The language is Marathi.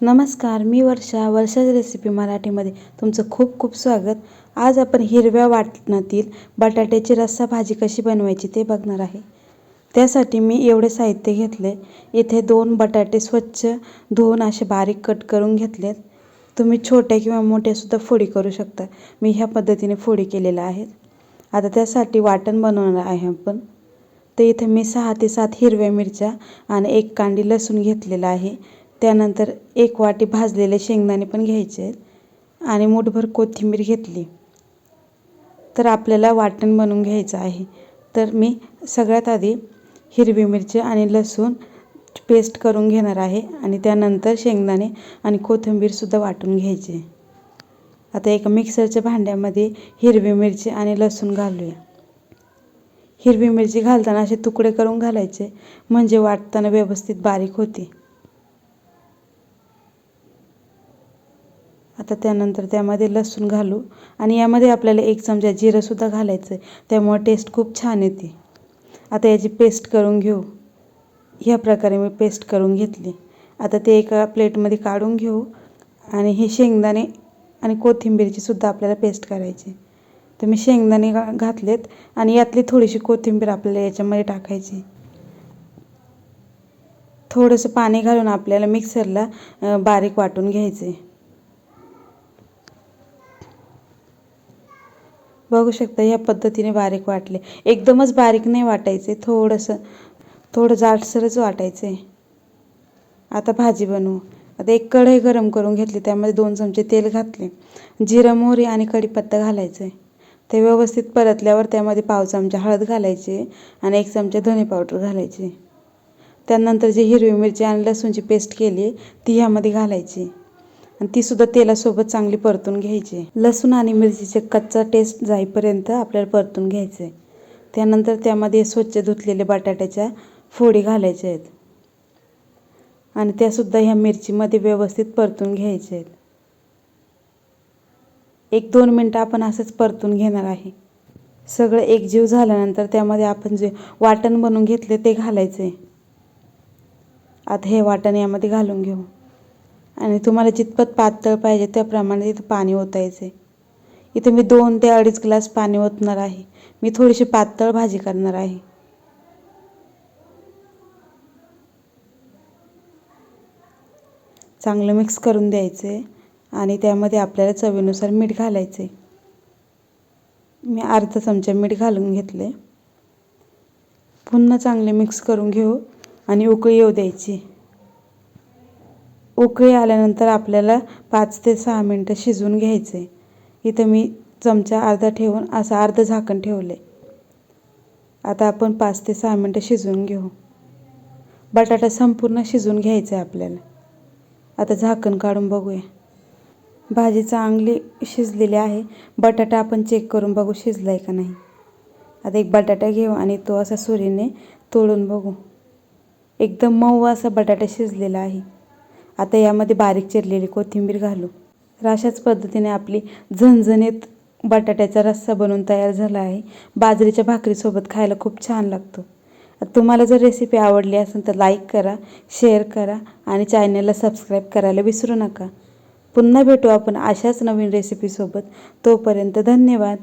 नमस्कार मी वर्षा वर्षाच रेसिपी मराठीमध्ये तुमचं खूप खूप स्वागत. आज आपण हिरव्या वाटणातील बटाट्याची रस्सा भाजी कशी बनवायची ते बघणार आहे. त्यासाठी मी एवढे साहित्य घेतले. इथे दोन बटाटे स्वच्छ धुवून असे बारीक कट करून घेतलेत. तुम्ही छोट्या किंवा मोठ्यासुद्धा फोडी करू शकता. मी ह्या पद्धतीने फोडी केलेल्या आहेत. आता त्यासाठी वाटण बनवणार आहे आपण. तर इथे मी सहा ते सात हिरव्या मिरच्या आणि एक कांडी लसूण घेतलेला आहे. त्यानंतर एक वाटी भाजलेले शेंगदाणे पण घ्यायचे आहेत आणि मूठभर कोथिंबीर घेतली. तर आपल्याला वाटण बनवून घ्यायचं आहे. तर मी सगळ्यात आधी हिरवी मिरची आणि लसूण पेस्ट करून घेणार आहे आणि त्यानंतर शेंगदाणे आणि कोथिंबीरसुद्धा वाटून घ्यायचे. आता एका मिक्सरच्या भांड्यामध्ये हिरवी मिरची आणि लसूण घालूया. हिरवी मिरची घालताना असे तुकडे करून घालायचे म्हणजे वाटताना व्यवस्थित बारीक होते. आता त्यानंतर त्यामध्ये लसूण घालू. आणि यामध्ये आपल्याला एक चमचा जिरंसुद्धा घालायचं आहे त्यामुळं टेस्ट खूप छान येते. आता याची पेस्ट करून घेऊ. ह्या प्रकारे मी पेस्ट करून घेतली. आता ते एका प्लेटमध्ये काढून घेऊ. आणि हे शेंगदाणे आणि कोथिंबीरची सुद्धा आपल्याला पेस्ट करायची. तर मी शेंगदाणे घा घातलेत. आणि यातली थोडीशी कोथिंबीर आपल्याला याच्यामध्ये टाकायची. थोडंसं पाणी घालून आपल्याला मिक्सरला बारीक वाटून घ्यायचे बघू शकता या पद्धतीने बारीक वाटले. एकदमच बारीक नाही वाटायचे थोडंसं थोडं जाडसरच वाटायचं. आहे आता भाजी बनवू. आता एक कढई गरम करून घेतली त्यामध्ये दोन चमचे तेल घातले. जिरं मोहरी आणि कढीपत्ता घालायचं. आहे ते व्यवस्थित परतल्यावर त्यामध्ये पाव चमचा हळद घालायची आणि एक चमचा धने पावडर घालायची. त्यानंतर जी हिरवी मिरची आणि लसूणची पेस्ट केली ती ह्यामध्ये घालायची. आणि तीसुद्धा तेलासोबत चांगली परतून घ्यायची. लसूण आणि मिरचीचे कच्चा टेस्ट जाईपर्यंत आपल्याला परतून घ्यायचं आहे त्यानंतर त्यामध्ये स्वच्छ धुतलेले बटाट्याच्या फोडी घालायच्या आहेत. आणि त्यासुद्धा ह्या मिरचीमध्ये व्यवस्थित परतून घ्यायच्या आहेत. एक दोन मिनटं आपण असंच परतून घेणार आहे. सगळं एकजीव झाल्यानंतर त्यामध्ये आपण जे वाटण बनवून घेतले ते घालायचे आता हे वाटण यामध्ये घालून घेऊ. आणि तुम्हाला जितपत पातळ पाहिजे त्याप्रमाणे इथं पाणी ओतायचे इथे मी दोन ते अडीच ग्लास पाणी ओतणार आहे. मी थोडीशी पातळ भाजी करणार आहे. चांगलं मिक्स करून द्यायचे आणि त्यामध्ये आपल्याला चवीनुसार मीठ घालायचे मी अर्धा चमचा मीठ घालून घेतले पुन्हा चांगले मिक्स करून घेऊ आणि उकळी येऊ द्यायची. उकळी आल्यानंतर आपल्याला पाच ते सहा मिनटं शिजवून घ्यायचे. इथं मी चमचा अर्धा ठेवून असं अर्धं झाकण ठेवले. आता आपण पाच ते सहा मिनटं शिजवून घेऊ. बटाटा संपूर्ण शिजवून घ्यायचा आहे आपल्याला. आता झाकण काढून बघूया. भाजी चांगली शिजलेली आहे. बटाटा आपण चेक करून बघू शिजला आहे का नाही. आता एक बटाटा घेऊ आणि तो असा सुरीने तोडून बघू. एकदम मऊ असा बटाटा शिजलेला आहे. आता यामध्ये बारीक चिरलेली कोथिंबीर घालू. तर अशाच पद्धतीने आपली झणझणीत बटाट्याचा रस्सा बनवून तयार झाला आहे. बाजरीच्या भाकरीसोबत खायला खूप छान लागतो. तुम्हाला जर रेसिपी आवडली असेल तर लाईक करा शेअर करा आणि चॅनलला सबस्क्राईब करायला विसरू नका. पुन्हा भेटू आपण अशाच नवीन रेसिपीसोबत तोपर्यंत धन्यवाद.